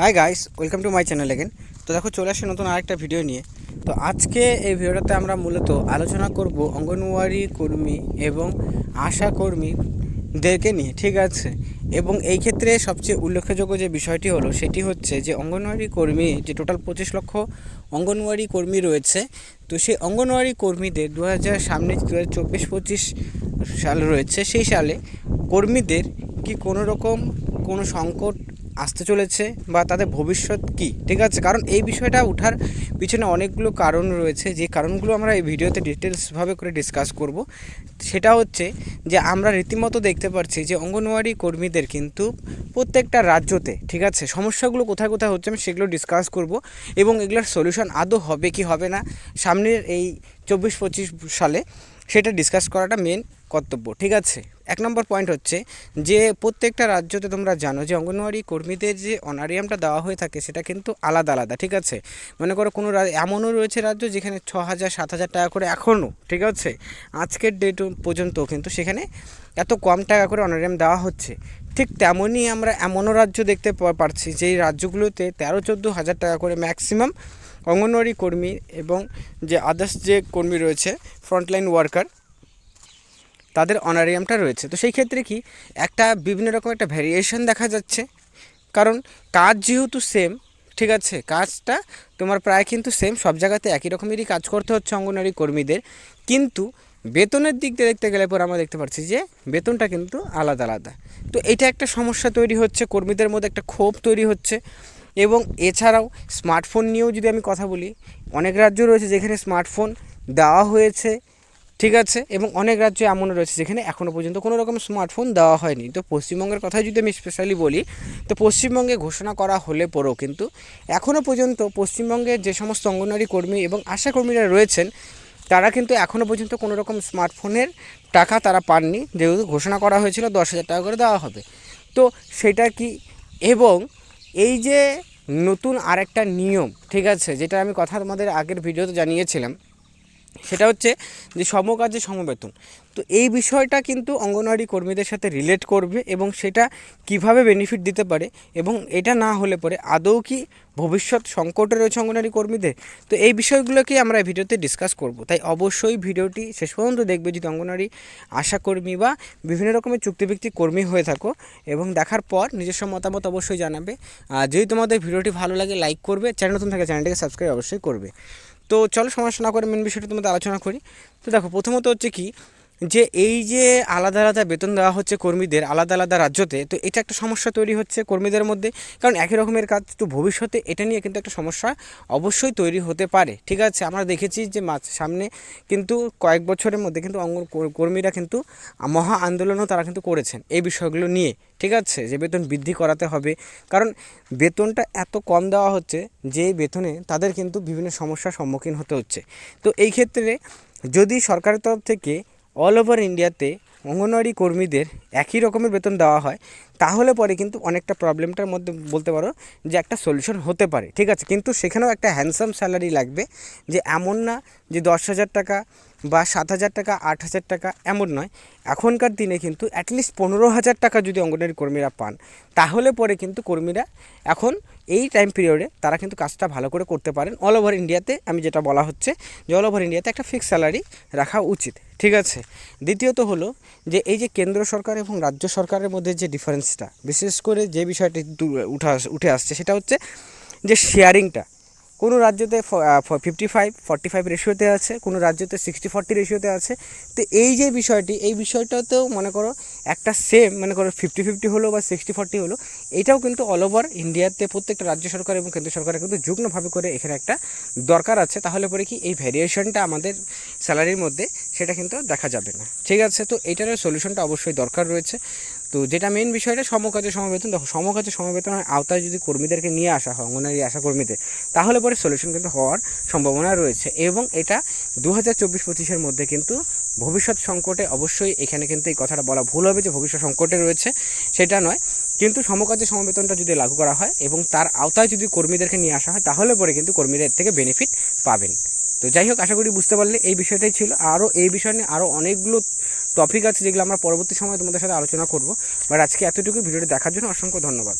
Hi guys welcome to my channel again তো দেখো, চলে আসে নতুন আরেকটা ভিডিও নিয়ে। তো আজকে এই ভিডিওটাতে আমরা মূলত আলোচনা করব অঙ্গনওয়াড়ি কর্মী এবং আশা কর্মীদেরকে নিয়ে, ঠিক আছে? এবং এই ক্ষেত্রে সবচেয়ে উল্লেখযোগ্য যে বিষয়টি হলো, সেটি হচ্ছে যে অঙ্গনওয়াড়ি কর্মী, যে টোটাল পঁচিশ লক্ষ অঙ্গনওয়াড়ি কর্মী রয়েছে, তো সেই অঙ্গনওয়াড়ি কর্মীদের দু হাজার সামনে দু হাজার চব্বিশ পঁচিশ সাল রয়েছে, সেই সালে কর্মীদের কি কোনো রকম কোনো সংকট আসতে চলেছে বা তাদের ভবিষ্যৎ কি, ঠিক আছে? কারণ এই বিষয়টা ওঠার পিছনে অনেকগুলো কারণ রয়েছে। যে কারণগুলো আমরা এই ভিডিওতে ডিটেলসভাবে করে ডিসকাস করব, সেটা হচ্ছে যে আমরা রীতিমতো দেখতে পাচ্ছি যে অঙ্গনওয়াড়ি কর্মীদের কিন্তু প্রত্যেকটা রাজ্যতে, ঠিক আছে, সমস্যাগুলো কোথায় কোথায় হচ্ছে আমি সেগুলো ডিসকাস করব এবং এগুলোর সলিউশন আদৌ হবে কি হবে না সামনের এই চব্বিশ পঁচিশ সালে সেটা ডিসকাস করাটা মেন কর্তব্য, ঠিক আছে? এক নম্বর পয়েন্ট হচ্ছে যে প্রত্যেকটা রাজ্যতে তোমরা জানো যে অঙ্গনওয়াড়ি কর্মীদের যে অনারিয়ামটা দেওয়া হয়ে থাকে সেটা কিন্তু আলাদা আলাদা, ঠিক আছে? মনে করো কোনো এমনও রয়েছে রাজ্য যেখানে ছ হাজার, সাত হাজার টাকা করে এখনও, ঠিক আছে? আজকের ডেট পর্যন্ত কিন্তু সেখানে এত কম টাকা করে অনারিয়াম দেওয়া হচ্ছে। ঠিক তেমনই আমরা এমনও রাজ্য দেখতে পারছি যেই রাজ্যগুলোতে তেরো, চোদ্দ হাজার টাকা করে ম্যাক্সিমাম অঙ্গনওয়াড়ি কর্মী এবং যে আদার্স যে কর্মী রয়েছে ফ্রন্টলাইন ওয়ার্কার তাদের অনারিয়ামটা রয়েছে। তো সেই ক্ষেত্রে কি একটা বিভিন্ন রকম একটা ভ্যারিয়েশন দেখা যাচ্ছে। কারণ কাজ যেহেতু সেম ঠিক আছে? কাজটা তোমার প্রায় কিন্তু সেম সব জায়গাতে একই রকমেরই কাজ করতে হচ্ছে অঙ্গনওয়াড়ি কর্মীদের। কিন্তু বেতনের দিক দিয়ে দেখতে গেলে পর আমরা দেখতে পাচ্ছি যে বেতনটা কিন্তু আলাদা আলাদা। তো এটা একটা সমস্যা তৈরি হচ্ছে, কর্মীদের মধ্যে একটা ক্ষোভ তৈরি হচ্ছে। এবং এছাড়াও স্মার্টফোন নিয়েও যদি আমি কথা বলি, অনেক রাজ্য রয়েছে যেখানে স্মার্টফোন দেওয়া হয়েছে। ঠিক আছে? এবং অনেক রাজ্য এমনও রয়েছে যেখানে এখনও পর্যন্ত কোনো রকম স্মার্টফোন দেওয়া হয়নি। তো পশ্চিমবঙ্গের কথাই যদি আমি স্পেশালি বলি, তো পশ্চিমবঙ্গে ঘোষণা করা হলে পরেও কিন্তু এখনও পর্যন্ত পশ্চিমবঙ্গের যে সমস্ত অঙ্গনওয়াড়ি কর্মী এবং আশা কর্মীরা রয়েছেন, তারা কিন্তু এখনও পর্যন্ত কোনো রকম স্মার্টফোনের টাকা তারা পাননি। যেহেতু ঘোষণা করা হয়েছিল দশ হাজার টাকা করে দেওয়া হবে। তো সেটা কি এবং এই যে নতুন আরেকটা নিয়ম, ঠিক আছে? যেটা আমি কথা আমাদের আগের ভিডিওতে জানিয়েছিলাম সেটা হচ্ছে যে সমকাজে সমবেতন। তো এই বিষয়টা কিন্তু অঙ্গনওয়াড়ি কর্মীদের সাথে রিলেট করবে এবং সেটা কীভাবে বেনিফিট দিতে পারে এবং এটা না হলে পরে আদৌ কি ভবিষ্যৎ সংকটে রয়েছে অঙ্গনওয়াড়ি কর্মীদের? তো এই বিষয়গুলোকেই আমরা এই ভিডিওতে ডিসকাস করব। তাই অবশ্যই ভিডিওটি শেষ পর্যন্ত দেখবে যদি অঙ্গনওয়াড়ি আশাকর্মী বা বিভিন্ন রকমের চুক্তিভিত্তিক কর্মী হয়ে থাকো এবং দেখার পর নিজস্ব মতামত অবশ্যই জানাবে। আর যদি তোমাদের ভিডিওটি ভালো লাগে লাইক করবে। চ্যানেল নতুন থাকে, চ্যানেলটিকে সাবস্ক্রাইব অবশ্যই করবে। তো চলো সমস্যা না করে মেন বিষয়টা তোমাদের আলোচনা করি। তো দেখো, প্রথমত হচ্ছে কি যে এই যে আলাদা আলাদা বেতন দেওয়া হচ্ছে কর্মীদের আলাদা আলাদা রাজ্যতে, তো এটা একটা সমস্যা তৈরি হচ্ছে কর্মীদের মধ্যে। কারণ একই রকমের কাজ তো ভবিষ্যতে এটা নিয়ে কিন্তু একটা সমস্যা অবশ্যই তৈরি হতে পারে। ঠিক আছে, আমরা দেখেছি যে সামনে কিন্তু কয়েক বছরের মধ্যে কিন্তু অঙ্গ কর্মীরা কিন্তু মহা আন্দোলনও তারা কিন্তু করেছেন এই বিষয়গুলো নিয়ে। ঠিক আছে, যে বেতন বৃদ্ধি করাতে হবে। কারণ বেতনটা এত কম দেওয়া হচ্ছে যে বেতনে তাদের কিন্তু বিভিন্ন সমস্যার সম্মুখীন হতে হচ্ছে। তো এই ক্ষেত্রে যদি সরকারের তরফ থেকে অল ওভার ইন্ডিয়াতে অঙ্গনওয়াড়ি কর্মীদের একই রকমের বেতন দেওয়া হয়। তাহলে পরে কিন্তু অনেকটা প্রবলেমটার মধ্যে বলতে পারো যে একটা সলিউশন হতে পারে। ঠিক আছে? কিন্তু সেখানেও একটা হ্যান্ডসাম স্যালারি লাগবে যে এমন না যে দশ হাজার টাকা বা সাত হাজার টাকা, আট হাজার টাকা এমন নয়। এখনকার দিনে কিন্তু অ্যাটলিস্ট পনেরো হাজার টাকা যদি অঙ্গনওয়াড়ি কর্মীরা পান, তাহলে পরে কিন্তু কর্মীরা এখন এই টাইম পিরিয়ডে তারা কিন্তু কাজটা ভালো করে করতে পারেন। অল ওভার ইন্ডিয়াতে আমি যেটা বলা হচ্ছে যে অল ওভার ইন্ডিয়াতে একটা ফিক্স স্যালারি রাখা উচিত। ঠিক আছে। দ্বিতীয়ত হলো যে এই যে কেন্দ্র সরকার এবং রাজ্য সরকারের মধ্যে যে ডিফারেন্সটা বিশেষ করে যে বিষয়টি উঠে আসছে, সেটা হচ্ছে যে শেয়ারিংটা কোনো রাজ্যতে ফিফটি ফাইভ ফর্টি ফাইভ রেশিওতে আছে, কোনো রাজ্যতে সিক্সটি ফর্টি রেশিওতে আছে। তো এই যে বিষয়টি, এই বিষয়টাতেও মনে করো একটা সেম মনে করো ফিফটি ফিফটি হলো বা সিক্সটি ফর্টি হলো, এটাও কিন্তু অল ওভার ইন্ডিয়াতে প্রত্যেকটা রাজ্য সরকার এবং কেন্দ্র সরকারের কিন্তু যুগ্মভাবে করে এখানে একটা দরকার আছে। তাহলে পরে কি এই ভ্যারিয়েশনটা আমাদের স্যালারির মধ্যে সেটা কিন্তু দেখা যাবে না। ঠিক আছে? তো এটার সলিউশনটা অবশ্যই দরকার রয়েছে। তো যেটা মেন বিষয়টা, সমকাজে সমবেতন। দেখো, সমকাজে সমবেতনের আওতায় যদি কর্মীদেরকে নিয়ে আসা হয় অঙ্গনারী আশা কর্মীদের, তাহলে পরে সলিউশন কিন্তু হওয়ার সম্ভাবনা রয়েছে। এবং এটা দু হাজার চব্বিশ পঁচিশের মধ্যে কিন্তু ভবিষ্যৎ সংকটে অবশ্যই এখানে কিন্তু এই কথাটা বলা ভুল হবে যে ভবিষ্যৎ সংকটে রয়েছে, সেটা নয়। কিন্তু সমকাজে সমবেতনটা যদি লাগু করা হয় এবং তার আওতায় যদি কর্মীদেরকে নিয়ে আসা হয়, তাহলে পরে কিন্তু কর্মীরা এর থেকে বেনিফিট পাবেন। তো যাই হোক, আশা করি বুঝতে পারলে এই বিষয়টাই ছিল। আরও এই বিষয় নিয়ে আরও অনেকগুলো টপিক আছে যেগুলো আমরা পরবর্তী সময় তোমাদের সাথে আলোচনা করব। বাট আজকে এতটুকু ভিডিওটি দেখার জন্য অসংখ্য ধন্যবাদ।